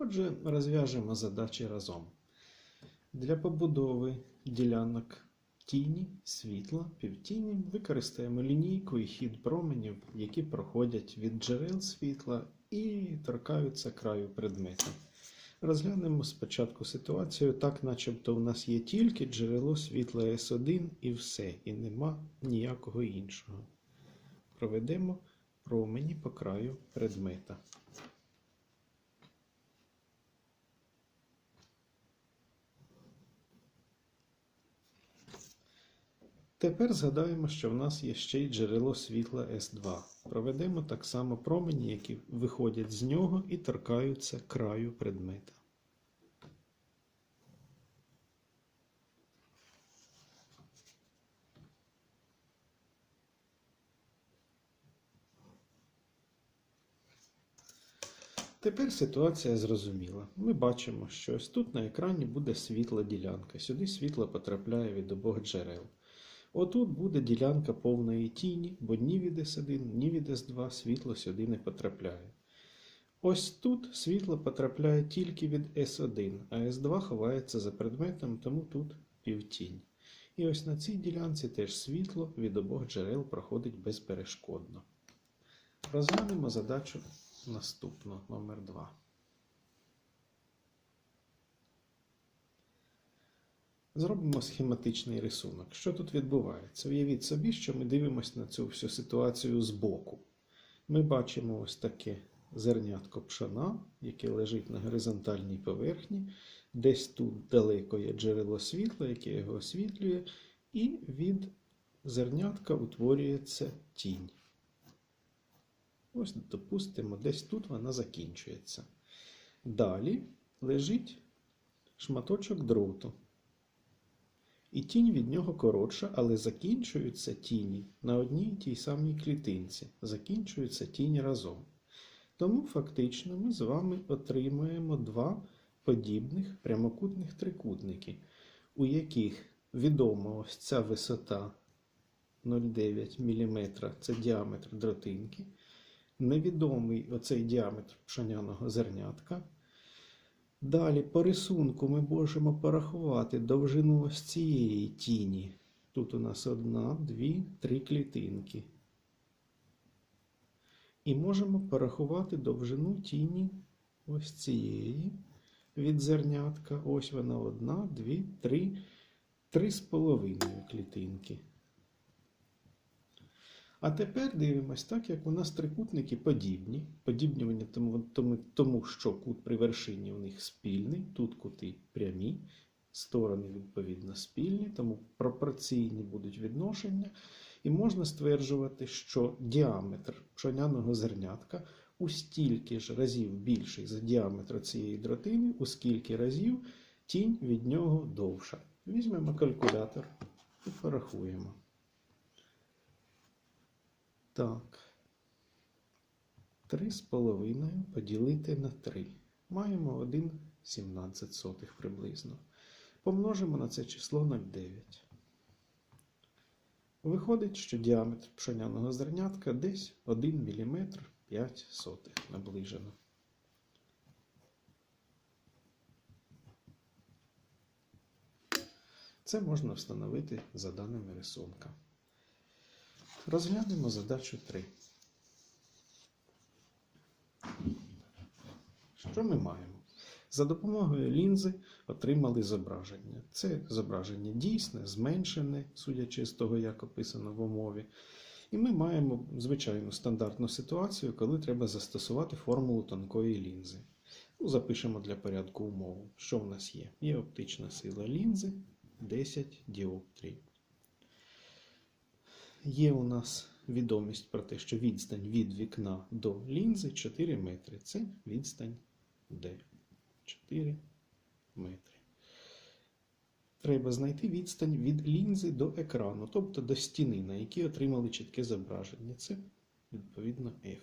Отже, розв'яжемо задачі разом. Для побудови ділянок тіні, світла, півтіні використаємо лінійку і хід променів, які проходять від джерел світла і торкаються краю предмета. Розглянемо спочатку ситуацію так, начебто в нас є тільки джерело світла S1 і все, і нема ніякого іншого. Проведемо промені по краю предмета. Тепер згадаємо, що в нас є ще й джерело світла S2. Проведемо так само промені, які виходять з нього і торкаються краю предмета. Тепер ситуація зрозуміла. Ми бачимо, що ось тут на екрані буде світла ділянка. Сюди світло потрапляє від обох джерел. Отут буде ділянка повної тіні, бо ні від S1, ні від S2 світло сюди не потрапляє. Ось тут світло потрапляє тільки від S1, а S2 ховається за предметом, тому тут півтінь. І ось на цій ділянці теж світло від обох джерел проходить безперешкодно. Розглянемо задачу наступну, номер 2. Зробимо схематичний рисунок. Що тут відбувається? Уявіть собі, що ми дивимося на цю всю ситуацію збоку. Ми бачимо ось таке зернятко пшона, яке лежить на горизонтальній поверхні. Десь тут далеко є джерело світла, яке його освітлює, і від зернятка утворюється тінь. Ось, допустимо, десь тут вона закінчується. Далі лежить шматочок дроту. І тінь від нього коротша, але закінчуються тіні на одній тій самій клітинці. Закінчуються тіні разом. Тому фактично ми з вами отримуємо два подібних прямокутних трикутники, у яких відома ось ця висота 0,9 мм це діаметр дротинки. Невідомий оцей діаметр пшоняного зернятка. Далі по рисунку ми можемо порахувати довжину ось цієї тіні. Тут у нас одна, дві, три клітинки. І можемо порахувати довжину тіні ось цієї від зернятка. Ось вона одна, дві, три, три з половиною клітинки. А тепер дивимось так, як у нас трикутники подібні. Подібні тому, тому, тому, що кут при вершині у них спільний, тут кути прямі, сторони, відповідно, спільні, тому пропорційні будуть відношення. І можна стверджувати, що діаметр пшоняного зернятка у стільки ж разів більший за діаметр цієї дротини, у скільки разів тінь від нього довша. Візьмемо калькулятор і порахуємо. Так. 3,5 поділити на 3. Маємо 1,17 приблизно. Помножимо на це число 0,9. Виходить, що діаметр пшеняного зернятка десь 1 мм 5 сотих наближено. Це можна встановити за даними рисунка. Розглянемо задачу 3. Що ми маємо? За допомогою лінзи отримали зображення. Це зображення дійсне, зменшене, судячи з того, як описано в умові. І ми маємо звичайну стандартну ситуацію, коли треба застосувати формулу тонкої лінзи. Ну, Запишемо для порядку умову. Що в нас є? Є оптична сила лінзи 10 діоптрій. Є у нас відомість про те, що відстань від вікна до лінзи 4 метри. Це відстань D. 4 метри. Треба знайти відстань від лінзи до екрану, тобто до стіни, на якій отримали чітке зображення. Це, відповідно, F.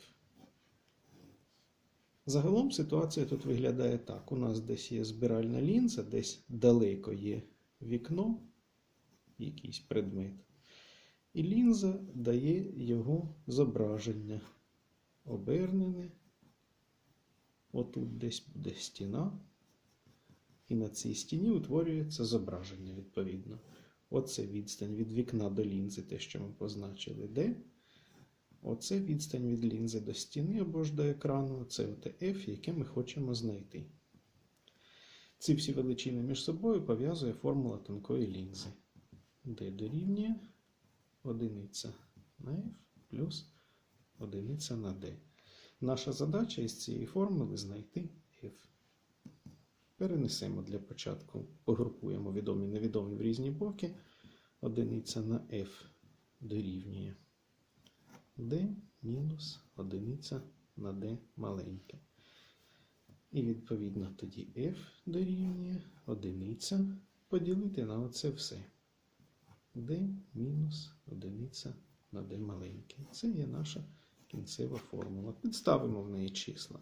Загалом ситуація тут виглядає так. У нас десь є збиральна лінза, десь далеко є вікно, якийсь предмет. І лінза дає його зображення. Обернене, Отут десь буде стіна. І на цій стіні утворюється зображення відповідно. Оце відстань від вікна до лінзи, те, що ми позначили, де. Оце відстань від лінзи до стіни або ж до екрану. Це оте F, яке ми хочемо знайти. Ці всі величини між собою пов'язує формула тонкої лінзи. D дорівнює одиниця на F плюс одиниця на D. Наша задача із цієї формули знайти F. Перенесемо для початку, погрупуємо відомі і невідомі в різні боки. Одиниця на F дорівнює D мінус одиниця на D маленьке. І відповідно тоді F дорівнює одиниця поділити на оце все. D мінус одиниця на D маленьке. Це є наша кінцева формула. Підставимо в неї числа.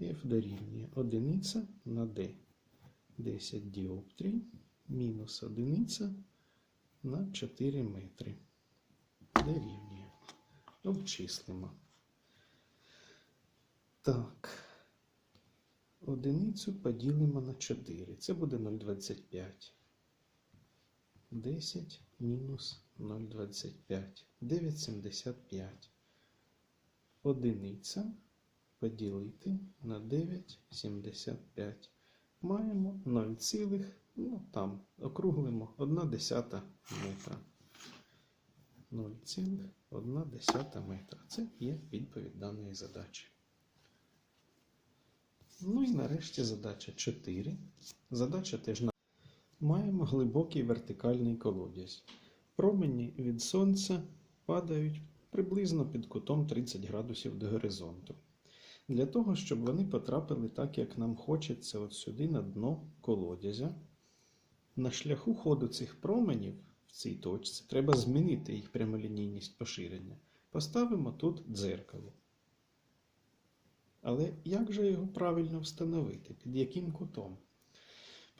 F дорівнює одиниця на D. 10 діоптрій мінус одиниця на 4 метри. Дорівнює. Обчислимо. Так. Одиницю поділимо на 4. Це буде 0,25. 10 мінус 0,25. 9,75. Одиниця поділити на 9,75. Маємо 0, ну там округлимо 1 десята метра. 0,1 метра. Це є відповідь даної задачі. Ну і нарешті задача 4. Задача теж. Маємо глибокий вертикальний колодязь. Промені від сонця падають приблизно під кутом 30 градусів до горизонту. Для того, щоб вони потрапили так, як нам хочеться, от сюди на дно колодязя, на шляху ходу цих променів в цій точці треба змінити їх прямолінійність поширення. Поставимо тут дзеркало. Але як же його правильно встановити? Під яким кутом?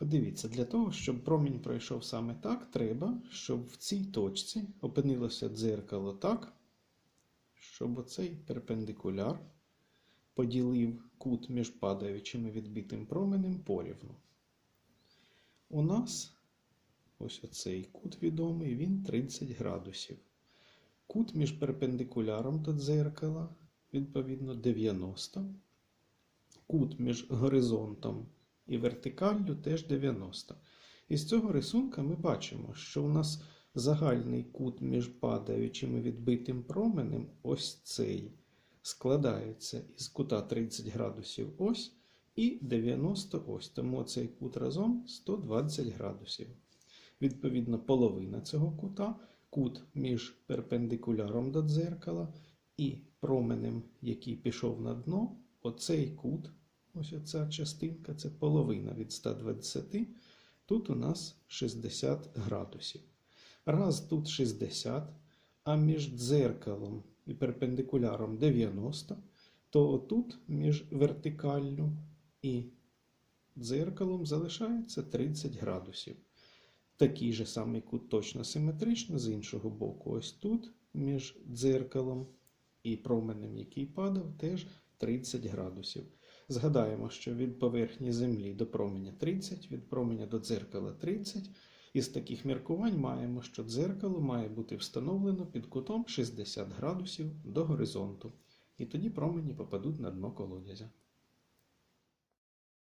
Подивіться, для того, щоб промінь пройшов саме так, треба, щоб в цій точці опинилося дзеркало так, щоб оцей перпендикуляр поділив кут між падаючим і відбитим променем порівну. У нас ось оцей кут відомий, він 30 градусів. Кут між перпендикуляром до дзеркала, відповідно, 90. Кут між горизонтом і вертикаллю теж 90. Із цього рисунка ми бачимо, що у нас загальний кут між падаючим і відбитим променем ось цей складається із кута 30 градусів ось і 90 ось. Тому цей кут разом 120 градусів. Відповідно, половина цього кута кут між перпендикуляром до дзеркала і променем, який пішов на дно, оцей кут, ось оця частинка, це половина від 120, тут у нас 60 градусів. Раз тут 60, а між дзеркалом і перпендикуляром 90, то отут між вертикаллю і дзеркалом залишається 30 градусів. Такий же самий кут точно симетрично з іншого боку. Ось тут між дзеркалом і променем, який падав, теж 30 градусів. Згадаємо, що від поверхні Землі до променя 30, від променя до дзеркала 30. Із таких міркувань маємо, що дзеркало має бути встановлено під кутом 60 градусів до горизонту. І тоді промені попадуть на дно колодязя.